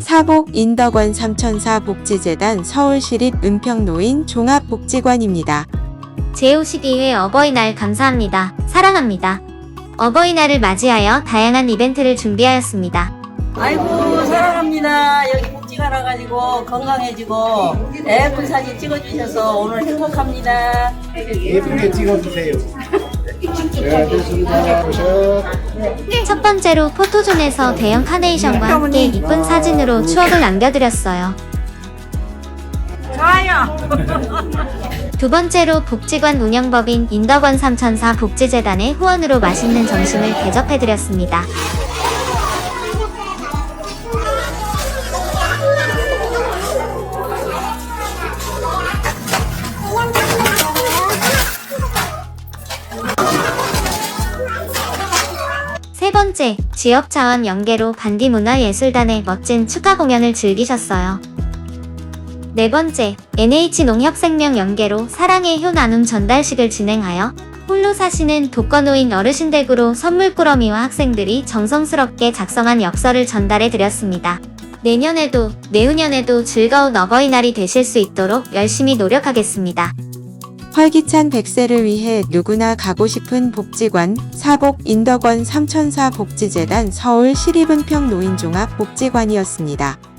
사복 인덕원 삼천사 복지재단 서울시립 은평노인 종합복지관입니다. 제52회 어버이날 감사합니다. 사랑합니다. 어버이날을 맞이하여 다양한 이벤트를 준비하였습니다. 아이고 사랑합니다. 여기 복지가 나가지고 건강해지고 예쁜 사진 찍어주셔서 오늘 행복합니다. 예쁘게 찍어주세요. 네. 보셔. 첫 번째로 포토존에서 대형 카네이션과 함께 이쁜 사진으로 추억을 남겨드렸어요. 두 번째로 복지관 운영법인 인덕원 삼천사 복지재단의 후원으로 맛있는 점심을 대접해드렸습니다. 세 번째, 지역 자원 연계로 반디문화예술단의 멋진 축하 공연을 즐기셨어요. 네 번째, NH농협생명 연계로 사랑의 효 나눔 전달식을 진행하여 홀로 사시는 독거노인 어르신 댁으로 선물 꾸러미와 학생들이 정성스럽게 작성한 엽서를 전달해 드렸습니다. 내년에도, 내후년에도 즐거운 어버이날이 되실 수 있도록 열심히 노력하겠습니다. 활기찬 100세를 위해 누구나 가고 싶은 복지관 사복 인덕원 삼천사 복지재단 서울 시립은평 노인종합 복지관이었습니다.